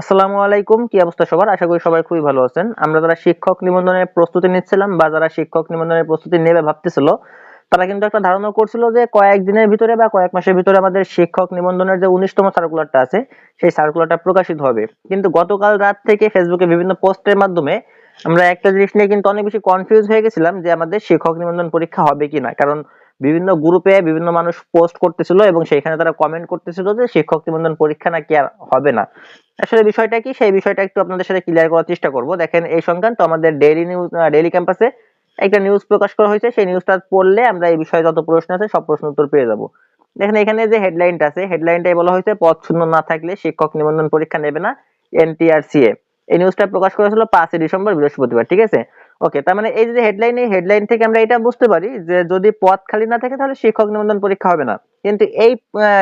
আসসালামু আলাইকুম, কি অবস্থা সবার? আশা করি সবাই খুবই ভালো আছেন। আমরা যারা শিক্ষক নিবন্ধনের প্রস্তুতি নিচ্ছিলাম বা যারা শিক্ষক নিবন্ধনের প্রস্তুতি নেবে ভাবতেছিল, তারা কিন্তু একটা ধারণা করছিল যে কয়েক দিনের ভিতরে বা কয়েক মাসের ভিতরে আমাদের শিক্ষক নিবন্ধনের যে উনিশতম সার্কুলারটা আছে, সেই সার্কুলারটা প্রকাশিত হবে। কিন্তু গতকাল রাত থেকে ফেসবুকে বিভিন্ন পোস্টের মাধ্যমে আমরা একটা জিনিস নিয়ে কিন্তু অনেক বেশি কনফিউজ হয়ে গেছিলাম যে আমাদের শিক্ষক নিবন্ধন পরীক্ষা হবে কিনা। কারণ বিভিন্ন গ্রুপে বিভিন্ন মানুষ পোস্ট করতেছিল এবং সেখানে তারা কমেন্ট করতেছিল যে শিক্ষক নিবন্ধন পরীক্ষা নাকি আর হবে না। আসলে বিষয়টা কি? সেই বিষয়টা একটু আপনাদের সাথে ক্লিয়ার করার চেষ্টা করব। দেখেন, এই সংক্রান্ত আমাদের ডেইলি নিউজ ডেইলি ক্যাম্পাসে একটা নিউজ প্রকাশ করা হয়েছে। সেই নিউজটা পড়লে আমরা এই বিষয়ে যত প্রশ্ন আছে, সব প্রশ্ন উত্তর পেয়ে যাব। দেখেন, এখানে যে হেডলাইনটা আছে হেডলাইনটাই বলা হয়েছে, পদ শূন্য না থাকলে শিক্ষক নিবন্ধন পরীক্ষা নেবে না এনটিআরসিএ। এই নিউজটা প্রকাশ করা হয়েছিল পাঁচই ডিসেম্বর, বৃহস্পতিবার, ঠিক আছে? ওকে তার মানে এই যে হেডলাইন এই হেডলাইন থেকে আমরা এটা বুঝতে পারি যে যদি পদ খালি না থাকে, তাহলে শিক্ষক নিবন্ধন পরীক্ষা হবে না। কিন্তু এই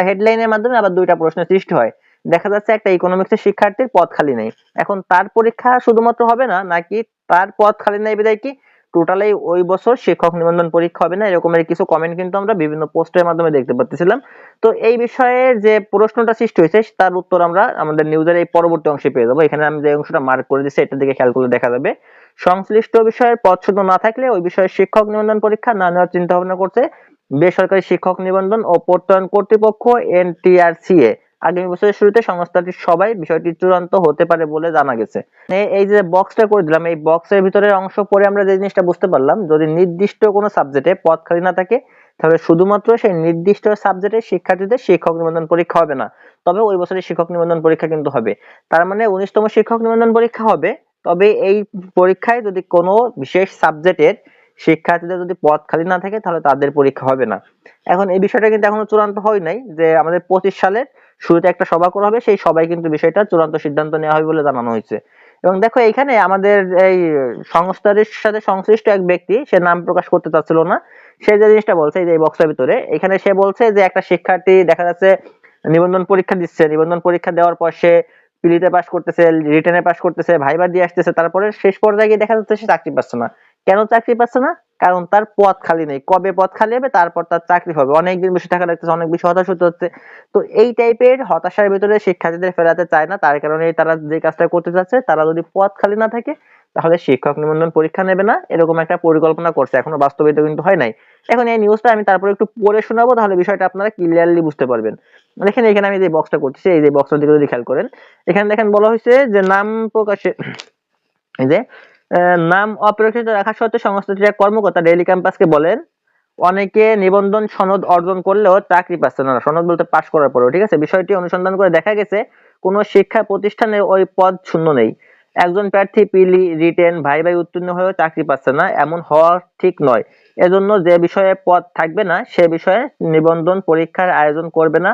হেডলাইনের মাধ্যমে আবার দুইটা প্রশ্নের সৃষ্টি হয়। দেখা যাচ্ছে একটা ইকোনমিক্সের শিক্ষার্থীর পদ খালি নেই। এখন তার পরীক্ষা শুধুমাত্র হবে না, নাকি তার পদ খালি নেই বিদায় কি টোটালি ওই বছর শিক্ষক নিবন্ধন পরীক্ষা হবে না? এরকমের কিছু কমেন্ট কিন্তু আমরা বিভিন্ন পোস্টের মাধ্যমে দেখতে পাচ্ছিলাম তো এই বিষয়ে যে প্রশ্নটা সৃষ্টি হয়েছে, তার উত্তর আমরা আমাদের নিউজের এই পরবর্তী অংশে পেয়ে যাব। এখানে আমি যে অংশটা মার্ক করে দিচ্ছি এটা দিকে খেয়াল করলে দেখা যাবে। সংশ্লিষ্ট বিষয়ের পদ শুধু না থাকলে ওই বিষয়ে শিক্ষক নিবন্ধন পরীক্ষা না নেওয়ার চিন্তা ভাবনা করছে বেসরকারি শিক্ষক নিবন্ধন ও প্রত্যয়ন কর্তৃপক্ষ, এনটিআরসিএ। আগামী বছরের শুরুতে সংস্থাটির সবাই বিষয়টি চূড়ান্ত হতে পারে বলে জানা গেছে। এই যে বক্সটা করে দিলাম, এই বক্সের ভিতরে অংশ পরে আমরা যে জিনিসটা বুঝতে পারলাম, যদি নির্দিষ্ট কোনো সাবজেক্টে পদ খালি না থাকে, তাহলে শুধুমাত্র সেই নির্দিষ্ট সাবজেক্টের শিক্ষার্থীদের শিক্ষক নিবন্ধন পরীক্ষা হবে না। তবে ওই বছরের শিক্ষক নিবন্ধন পরীক্ষা কিন্তু হবে। তার মানে উনিশতম শিক্ষক নিবন্ধন পরীক্ষা হবে। তবে এই পরীক্ষায় যদি কোনো বিশেষ সাবজেক্টের শিক্ষার্থীদের যদি পদ খালি না থাকে, তাহলে তাদের পরীক্ষা হবে না। এখন এই বিষয়টা কিন্তু এখনও চূড়ান্ত হয় নাই যে আমাদের পঁচিশ সালের শুরুতে একটা সভা করা হবে, সেই সবাই কিন্তু বিষয়টা চূড়ান্ত সিদ্ধান্ত নেওয়া হবে বলে জানানো হয়েছে। এবং দেখো এইখানে আমাদের এই সংস্থার সাথে সংশ্লিষ্ট এক ব্যক্তি, সে নাম প্রকাশ করতে চাচ্ছিল না। সে যে জিনিসটা বলছে এই যে বক্সের ভিতরে, এখানে সে বলছে যে একটা শিক্ষার্থী দেখা যাচ্ছে নিবন্ধন পরীক্ষা দিচ্ছে। নিবন্ধন পরীক্ষা দেওয়ার পর সে পিলিতে পাস করতেছে, রিটেনে পাস করতেছে, ভাইবার দিয়ে আসতেছে। তারপরে শেষ পর্যায়ে গিয়ে দেখা যাচ্ছে সে চাকরি পাচ্ছে না। কেন চাকরি পাচ্ছে না? কারণ তার পদ খালি নেই। কবে পদ খালি হবে? তারপর তার চাকরি হবে। অনেকদিন বসে থাকা লাগতেছে, অনেক বেশি হতাশ হতে হচ্ছে। তো এই টাইপের হতাশার ভিতরে শিক্ষার্থীদের ফেরাতে চায় না। তার কারণে তারা যে কাজটা করতে চাচ্ছে, তারা যদি পদ খালি না থাকে, তাহলে শিক্ষক নিবন্ধন পরীক্ষা নেবে না। এরকম একটা পরিকল্পনা করছে। এখনও বাস্তবিত কিন্তু হয় নাই। এখন এই নিউজটা আমি তারপরে একটু পড়ে শোনাবো, তাহলে বিষয়টা আপনারা ক্লিয়ারলি বুঝতে পারবেন। দেখেন এখানে আমি যে বক্সটা করতেছি, এই যে বক্সটার দিকে যদি খেয়াল করেন, এখানে দেখেন বলা হয়েছে যে নাম প্রকাশে এই যে নাম অপ্রকাশিত রাখা সত্ত্বেও সংস্থাটির এক কর্মকর্তা ডেইলি ক্যাম্পাসকে বলেন, অনেকে নিবন্ধন সনদ অর্জন করলেও চাকরি পাচ্ছে না। সনদ বলতে পাশ করার পরেও, ঠিক আছে? বিষয়টি অনুসন্ধান করে দেখা গেছে, কোনো শিক্ষা প্রতিষ্ঠানে ওই পদ শূন্য নেই। একজন প্রার্থী পিলি, রিটেন, ভাই ভাই উত্তীর্ণ হয়েও চাকরি পাচ্ছে না, এমন হওয়া ঠিক নয়। এজন্য যে বিষয়ে পদ থাকবে না, সে বিষয়ে নিবন্ধন পরীক্ষার আয়োজন করবে না।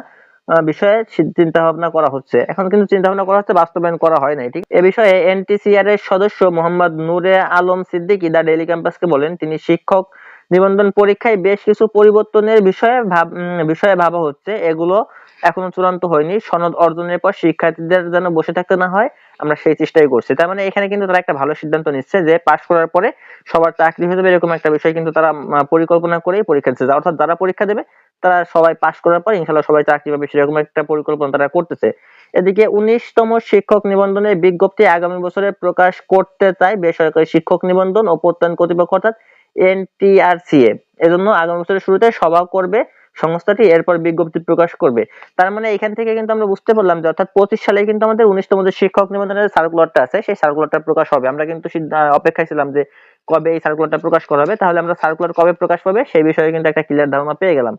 বিষয়ে চিন্তা ভাবনা করা হচ্ছে। এখন কিন্তু চিন্তা ভাবনা করা হচ্ছে, বাস্তবায়ন করা হয় নাই, ঠিক? এ বিষয়ে এনটিসিআর এর সদস্য মোহাম্মদ নূরে আলম সিদ্দিকী দা ডেইলি ক্যাম্পাসকে বলেন, তিনি শিক্ষক নিবন্ধন পরীক্ষায় বেশ কিছু পরিবর্তনের বিষয়ে বিষয়ে ভাবা হচ্ছে। এগুলো এখনও চূড়ান্ত হয়নি। সনদ অর্জনের পর শিক্ষার্থীদের যেন বসে থাকতে না হয় আমরা সেই চেষ্টাই করছি। তার মানে এখানে কিন্তু তারা একটা ভালো সিদ্ধান্ত নিচ্ছে যে পাশ করার পরে সবার চাকরি হয়ে যাবে এরকম একটা বিষয় কিন্তু তারা পরিকল্পনা করেই পরীক্ষা দিচ্ছে। অর্থাৎ যারা পরীক্ষা দেবে, তারা সবাই পাশ করার পর ইনশাল্লাহ সবাই চাকরি পাবে, সেরকম একটা পরিকল্পনা তারা করতেছে। এদিকে উনিশতম শিক্ষক নিবন্ধনের বিজ্ঞপ্তি আগামী বছরে প্রকাশ করতে চায় বেসরকারি শিক্ষক নিবন্ধন ও প্রত্যয়ন কর্তৃপক্ষ, অর্থাৎ এনটিআরসিএ। এজন্য আগামী বছরের শুরুতে সভা করবে সংস্থাটি এরপর বিজ্ঞপ্তি প্রকাশ করবে। তার মানে এখান থেকে কিন্তু আমরা বুঝতে পারলাম যে অর্থাৎ পঁচিশ সালে কিন্তু আমাদের উনিশতম যে শিক্ষক নিবন্ধনের সার্কুলারটা আছে, সেই সার্কুলারটা প্রকাশ হবে। আমরা কিন্তু অপেক্ষায় ছিলাম যে কবে এই সার্কুলারটা প্রকাশ করা হবে। তাহলে আমরা সার্কুলার কবে প্রকাশ পাবে, সেই বিষয়ে কিন্তু একটা ক্লিয়ার ধারণা পেয়ে গেলাম।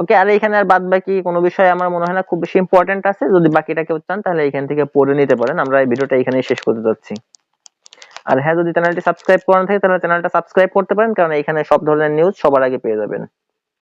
ওকে, আর এখানে আর বাদ বাকি কোনো বিষয় আমার মনে হয় না, খুব বেশি ইম্পর্টেন্ট আছে। যদি বাকিটা কেউ চান, তাহলে এখান থেকে পড়ে নিতে পারেন। আমরা এই ভিডিওটা এখানেই শেষ করতে যাচ্ছি। আর হ্যাঁ যদি চ্যানেলটি সাবস্ক্রাইব করা থাকে, তাহলে চ্যানেলটা সাবস্ক্রাইব করতে পারেন, কারণ এখানে সব ধরনের নিউজ সবার আগে পেয়ে যাবেন।